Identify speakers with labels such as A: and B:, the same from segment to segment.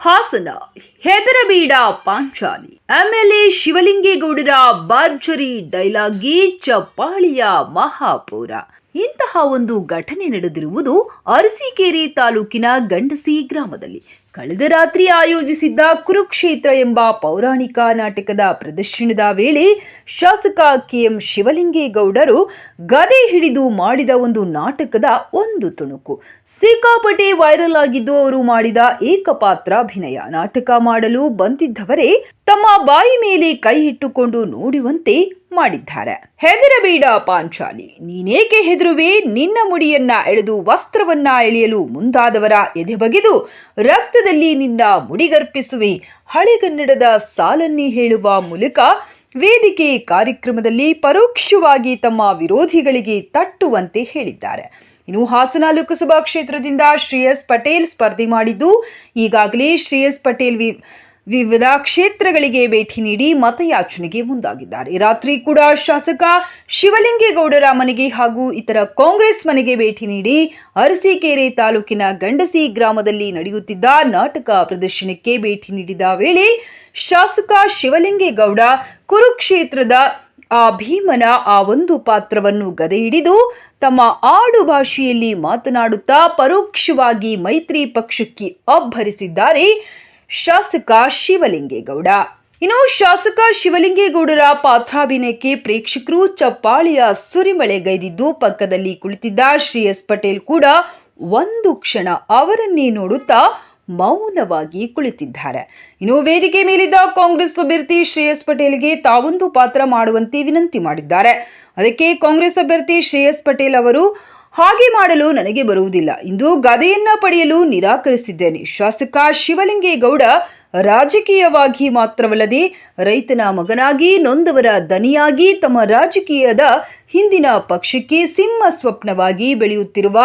A: ಹಾಸನ ಹೆದರಬೇಡ ಪಾಂಚಾಲಿ. ಎಂಎಲ್ಎ ಶಿವಲಿಂಗೇಗೌಡರ ಭರ್ಜರಿ ಡೈಲಾಗಿ ಚಪ್ಪಾಳಿಯ ಮಹಾಪೌರ. ಇಂತಹ ಒಂದು ಘಟನೆ ನಡೆದಿರುವುದು ಅರಸೀಕೆರೆ ತಾಲೂಕಿನ ಗಂಡಸಿ ಗ್ರಾಮದಲ್ಲಿ. ಕಳೆದ ರಾತ್ರಿ ಆಯೋಜಿಸಿದ್ದ ಕುರುಕ್ಷೇತ್ರ ಎಂಬ ಪೌರಾಣಿಕ ನಾಟಕದ ಪ್ರದರ್ಶನದ ವೇಳೆ ಶಾಸಕ ಕೆಎಂ ಶಿವಲಿಂಗೇಗೌಡರು ಗದೆ ಹಿಡಿದು ಮಾಡಿದ ಒಂದು ನಾಟಕದ ಒಂದು ತುಣುಕು. ಸಿಕ್ಕಾಪಟ್ಟೆ ವೈರಲ್ ಆಗಿದ್ದು ಅವರು ಮಾಡಿದ ಏಕಪಾತ್ರ ಅಭಿನಯ ನಾಟಕ ಮಾಡಲು ಬಂದಿದ್ದವರೇ ತಮ್ಮ ಬಾಯಿ ಮೇಲೆ ಕೈ ಇಟ್ಟುಕೊಂಡು ನೋಡುವಂತೆ ಮಾಡಿದ್ದಾರೆ. ಹೆದರಬೇಡ ಪಾಂಚಾಲಿ, ನೀನೇಕೆ ಹೆದರುವೆ? ನಿನ್ನ ಮುಡಿಯನ್ನ ಎಳೆದು ವಸ್ತ್ರವನ್ನ ಎಳೆಯಲು ಮುಂದಾದವರ ಎದೆ ಬಗೆದು ರಕ್ತದಲ್ಲಿ ನಿನ್ನ ಮುಡಿಗರ್ಪಿಸುವೆ ಹಳೆಗನ್ನಡದ ಸಾಲನ್ನೇ ಹೇಳುವ ಮೂಲಕ ವೇದಿಕೆ ಕಾರ್ಯಕ್ರಮದಲ್ಲಿ ಪರೋಕ್ಷವಾಗಿ ತಮ್ಮ ವಿರೋಧಿಗಳಿಗೆ ತಟ್ಟುವಂತೆ ಹೇಳಿದ್ದಾರೆ. ಇನ್ನು ಹಾಸನ ಲೋಕಸಭಾ ಕ್ಷೇತ್ರದಿಂದ ಶ್ರೇಯಸ್ ಪಟೇಲ್ ಸ್ಪರ್ಧೆ ಮಾಡಿದ್ದು ಈಗಾಗಲೇ ಶ್ರೇಯಸ್ ಪಟೇಲ್ ವಿ ವಿವಿಧ ಕ್ಷೇತ್ರಗಳಿಗೆ ಭೇಟಿ ನೀಡಿ ಮತಯಾಚನೆಗೆ ಮುಂದಾಗಿದ್ದಾರೆ. ರಾತ್ರಿ ಕೂಡ ಶಾಸಕ ಶಿವಲಿಂಗೇಗೌಡರ ಮನೆಗೆ ಹಾಗೂ ಇತರ ಕಾಂಗ್ರೆಸ್ ಮನೆಗೆ ಭೇಟಿ ನೀಡಿ ಅರಸೀಕೆರೆ ತಾಲೂಕಿನ ಗಂಡಸಿ ಗ್ರಾಮದಲ್ಲಿ ನಡೆಯುತ್ತಿದ್ದ ನಾಟಕ ಪ್ರದರ್ಶನಕ್ಕೆ ಭೇಟಿ ನೀಡಿದ ವೇಳೆ ಶಾಸಕ ಶಿವಲಿಂಗೇಗೌಡ ಕುರುಕ್ಷೇತ್ರದ ಆ ಭೀಮನ ಆ ಒಂದು ಪಾತ್ರವನ್ನು ಗದೆ ಹಿಡಿದು ತಮ್ಮ ಆಡು ಭಾಷೆಯಲ್ಲಿ ಮಾತನಾಡುತ್ತಾ ಪರೋಕ್ಷವಾಗಿ ಮೈತ್ರಿ ಪಕ್ಷಕ್ಕೆ ಅಬ್ಬರಿಸಿದ್ದಾರೆ. ಶಾಸಕ ಶಿವಲಿಂಗೇಗೌಡ. ಇನ್ನು ಶಾಸಕ ಶಿವಲಿಂಗೇಗೌಡರ ಪಾತ್ರಾಭಿನಯಕ್ಕೆ ಪ್ರೇಕ್ಷಕರು ಚಪ್ಪಾಳಿಯ ಸುರಿಮಳೆಗೈದಿದ್ದು ಪಕ್ಕದಲ್ಲಿ ಕುಳಿತಿದ್ದ ಶ್ರೇಯಸ್ ಪಟೇಲ್ ಕೂಡ ಒಂದು ಕ್ಷಣ ಅವರನ್ನೇ ನೋಡುತ್ತಾ ಮೌನವಾಗಿ ಕುಳಿತಿದ್ದಾರೆ. ಇನ್ನು ವೇದಿಕೆ ಮೇಲಿದ್ದ ಕಾಂಗ್ರೆಸ್ ಅಭ್ಯರ್ಥಿ ಶ್ರೇಯಸ್ ಪಟೇಲ್ಗೆ ತಾವೊಂದು ಪಾತ್ರ ಮಾಡುವಂತೆ ವಿನಂತಿ ಮಾಡಿದ್ದಾರೆ. ಅದಕ್ಕೆ ಕಾಂಗ್ರೆಸ್ ಅಭ್ಯರ್ಥಿ ಶ್ರೇಯಸ್ ಪಟೇಲ್ ಅವರು ಹಾಗೆ ಮಾಡಲು ನನಗೆ ಬರುವುದಿಲ್ಲ. ಇಂದು ಗದೆಯನ್ನ ಪಡೆಯಲು ನಿರಾಕರಿಸಿದ್ದೇನೆ. ಶಾಸಕ ಶಿವಲಿಂಗೇಗೌಡ ರಾಜಕೀಯವಾಗಿ ಮಾತ್ರವಲ್ಲದೆ ರೈತನ ಮಗನಾಗಿ, ನೊಂದವರ ದನಿಯಾಗಿ, ತಮ್ಮ ರಾಜಕೀಯದ ಹಿಂದಿನ ಪಕ್ಷಕ್ಕೆ ಸಿಂಹ ಸ್ವಪ್ನವಾಗಿ ಬೆಳೆಯುತ್ತಿರುವ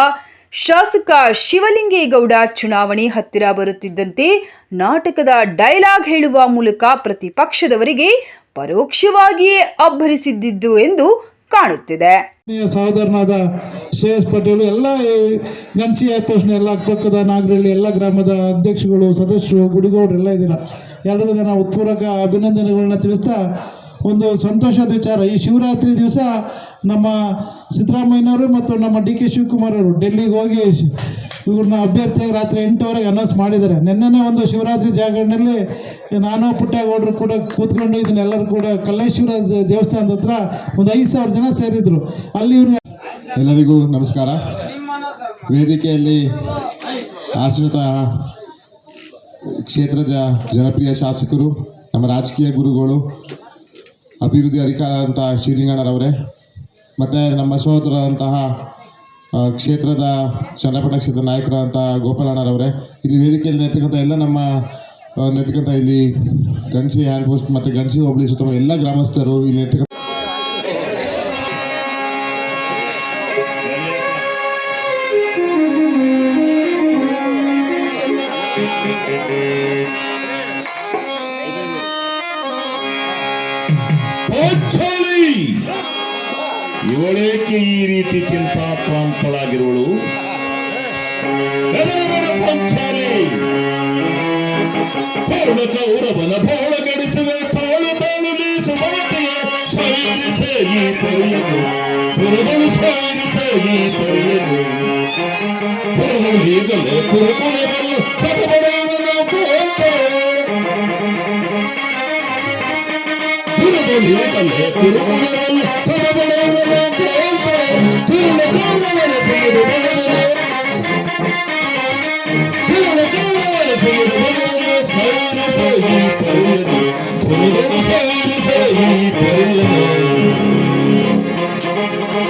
A: ಶಾಸಕ ಶಿವಲಿಂಗೇಗೌಡ ಚುನಾವಣೆ ಹತ್ತಿರ ಬರುತ್ತಿದ್ದಂತೆ ನಾಟಕದ ಡೈಲಾಗ್ ಹೇಳುವ ಮೂಲಕ ಪ್ರತಿಪಕ್ಷದವರಿಗೆ ಪರೋಕ್ಷವಾಗಿಯೇ ಅಬ್ಬರಿಸಿದ್ದಿದ್ದು ಎಂದು ಕಾಣುತ್ತಿದೆ.
B: ಸಹೋದರನಾದ ಶ್ರೇಯಸ್ ಪಟೇಲ್, ಎಲ್ಲ ಗನ್ಸಿ ಪೋಷಣ ಎಲ್ಲ ಪಕ್ಕದ ನಾಗರಹಳ್ಳಿ, ಎಲ್ಲ ಗ್ರಾಮದ ಅಧ್ಯಕ್ಷಗಳು ಸದಸ್ಯರು, ಗುಡಿಗೌಡರು ಎಲ್ಲ ಇದ್ದೀರ? ಎಲ್ಲರಿಗೂ ನಾನು ಉತ್ಪೂರಕ ಅಭಿನಂದನೆಗಳನ್ನ ತಿಳಿಸ್ತಾ ಒಂದು ಸಂತೋಷದ ವಿಚಾರ. ಈ ಶಿವರಾತ್ರಿ ದಿವಸ ನಮ್ಮ ಸಿದ್ದರಾಮಯ್ಯನವರು ಮತ್ತು ನಮ್ಮ ಡಿ ಕೆ ಶಿವಕುಮಾರ್ ಅವರು ಡೆಲ್ಲಿಗೆ ಹೋಗಿ ಇವ್ರನ್ನ ಅಭ್ಯರ್ಥಿಯಾಗಿ ರಾತ್ರಿ ಎಂಟುವರೆಗೆ ಅನೌನ್ಸ್ ಮಾಡಿದ್ದಾರೆ. ನಿನ್ನೆ ಒಂದು ಶಿವರಾತ್ರಿ ಜಾಗರಣೆಯಲ್ಲಿ ನಾನು ಪುಟ್ಟೇಗೌಡರು ಕೂಡ ಕೂತ್ಕೊಂಡು ಇದನ್ನೆಲ್ಲರೂ ಕೂಡ ಕಲ್ಲೇಶ್ವರ ದೇವಸ್ಥಾನದ ಹತ್ರ ಒಂದು ಐದು ಸಾವಿರ ಜನ ಸೇರಿದ್ರು. ಅಲ್ಲಿ ಇವ್ರು
C: ಎಲ್ಲರಿಗೂ ನಮಸ್ಕಾರ. ವೇದಿಕೆಯಲ್ಲಿ ಆಶ್ರಿತ ಕ್ಷೇತ್ರದ ಜನಪ್ರಿಯ ಶಾಸಕರು ನಮ್ಮ ರಾಜಕೀಯ ಗುರುಗಳು ಅಭಿವೃದ್ಧಿ ಅಧಿಕಾರದಂತಹ ಶ್ರೀಲಿಂಗಣ್ಣರವರೇ ಮತ್ತು ನಮ್ಮ ಸಹೋದರರಂತಹ ಆ, ಕ್ಷೇತ್ರದ ಚನ್ನಪಟ್ಟಣ ಕ್ಷೇತ್ರದ ನಾಯಕರಾದಂಥ ಗೋಪಾಲಣ್ಣರವರೇ ಇಲ್ಲಿ ವೇದಿಕೆಯಲ್ಲಿ ನೆರ್ತಕ್ಕಂಥ ಎಲ್ಲ ನಮ್ಮ ಆ, ಇಲ್ಲಿ ಗಣಸಿ ಹ್ಯಾಂಡ್ ಪೋಸ್ಟ್ ಮತ್ತು ಗಣಸಿ ಹೋಬಳಿ ಸುತ್ತಮುತ್ತ ಎಲ್ಲ ಗ್ರಾಮಸ್ಥರು ಇಲ್ಲಿ ನೆರ್ತಕ್ಕಂಥ
D: ಪಂಚಾಲಿ ಇವಳೇಕೆ ಈ ರೀತಿ ಚಿಂತಾಕ್ರಾಂತಳಾಗಿರುವಳು ಹೆದರಬೇಡ ಪಂಚಾಲಿ ಪೂರ್ಣ ಕೌರವನ ಭೋಳ ಗಡಿಸುವೆ ತಾಳು ತಾಳು ನೀಸು ಮಮತೆಯ ಸೈರಿಸೆ ಈ ಪರಿಯನು ತುರುಗಳು ಸೈರಿಸೆ ಈ ಪರಿಯನು ಪುರಗಳು ಈಗಲೇ ಕುರುಕುಲವನ್ನು ಸತಬಡೆಯುವನು ಕೋಂತಾರೆ ತಿರುಗಲೇಕಲ್ಲೇ ತಿರುಗುವರಲ್ಲ ಸರಬಳೆಯವರ